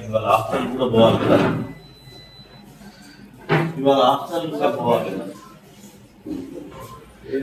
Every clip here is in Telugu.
ఇవాళ హాస్టల్ కూడా పోవాలి కదా ఇవాళ హాస్టల్ కూడా పోవాలి కదా ఏం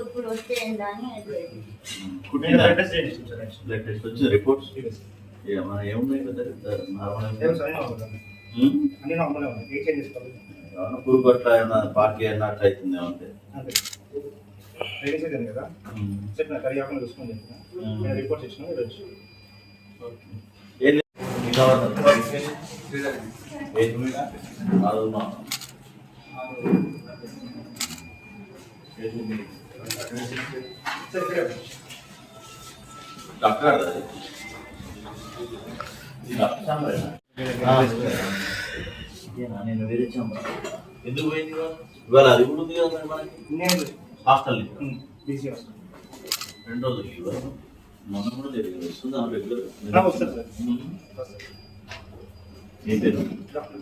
కాళ్ళ కొంచెం అన్ని ఇక్కడ కురుపులు వచ్చినాయి సార్ కురుపులు వస్తే ఏందని అది కుట్టిందా? బ్లడ్ టెస్ట్ వచ్చింది రిపోర్ట్స్ ఏమన్నా ఏమున్నాయి కదా? చేసుకోవాలి ఏమన్నా పురుగు అట్లా ఏమన్నా పార్టీ అన్నట్టు అవుతుంది ఏమంటే? కదా. చెప్పిన చూసుకొని చెప్పిన. రిపోర్ట్స్ ఇచ్చిన ఈరోజు ఏం డాక్టర్ నేను వేరే ఎందుకు పోయింది ఇవాళ? అది కూడా ఉంది కదా మనకి హాస్టల్ రెండు రోజులు మొన్న కూడా లేదు రెగ్యులర్ వస్తుంది ఏం పేరు డాక్టర్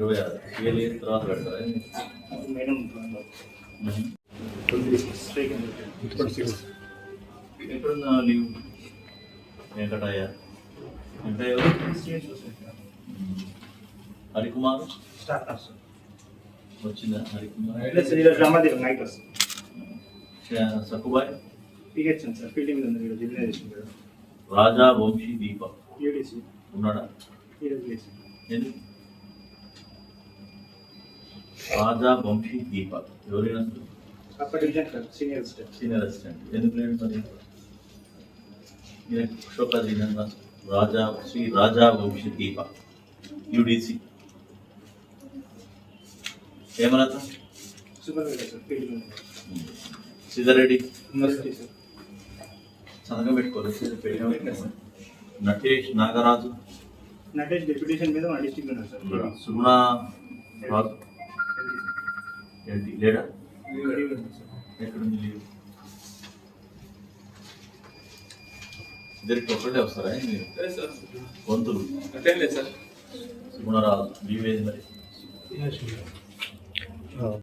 ఇరవై ఆరు. సీఎల్ అయిన తర్వాత పెడతారా? మేడం ఎప్పుడున్నా లీవ్ వెంకటయ్య. వెంకటయ్య? హరికుమార్? వచ్చిందా? Harikumar? Sakkubai? PH sir fielding మీద ఉంది జిల్లా రాజా వంశీ దీప ఉన్నాడా? ఎందుకు? రాజా వంశీ దీప ఎవరైనా సీనియర్ సీనియర్ అసిస్టెంట్ ఎందుకు లేడు మరి? శోకాధీనంగా రాజా శ్రీ రాజా వంశీ దీప యూడిసి. హేమలత సార్ సంతకం పెట్టాము నటేష్ నాగరాజు. నటేష్ డెప్యుటేషన్ మీద సుగుణ ఏంటి? లేడా? ఎక్కడుంది లీవ్? ఇద్దరికి ఒకటే వస్తారా వంతులు అట్లేం లేదు సార్. సుగుణరాజు లీవ్ ఏది మరి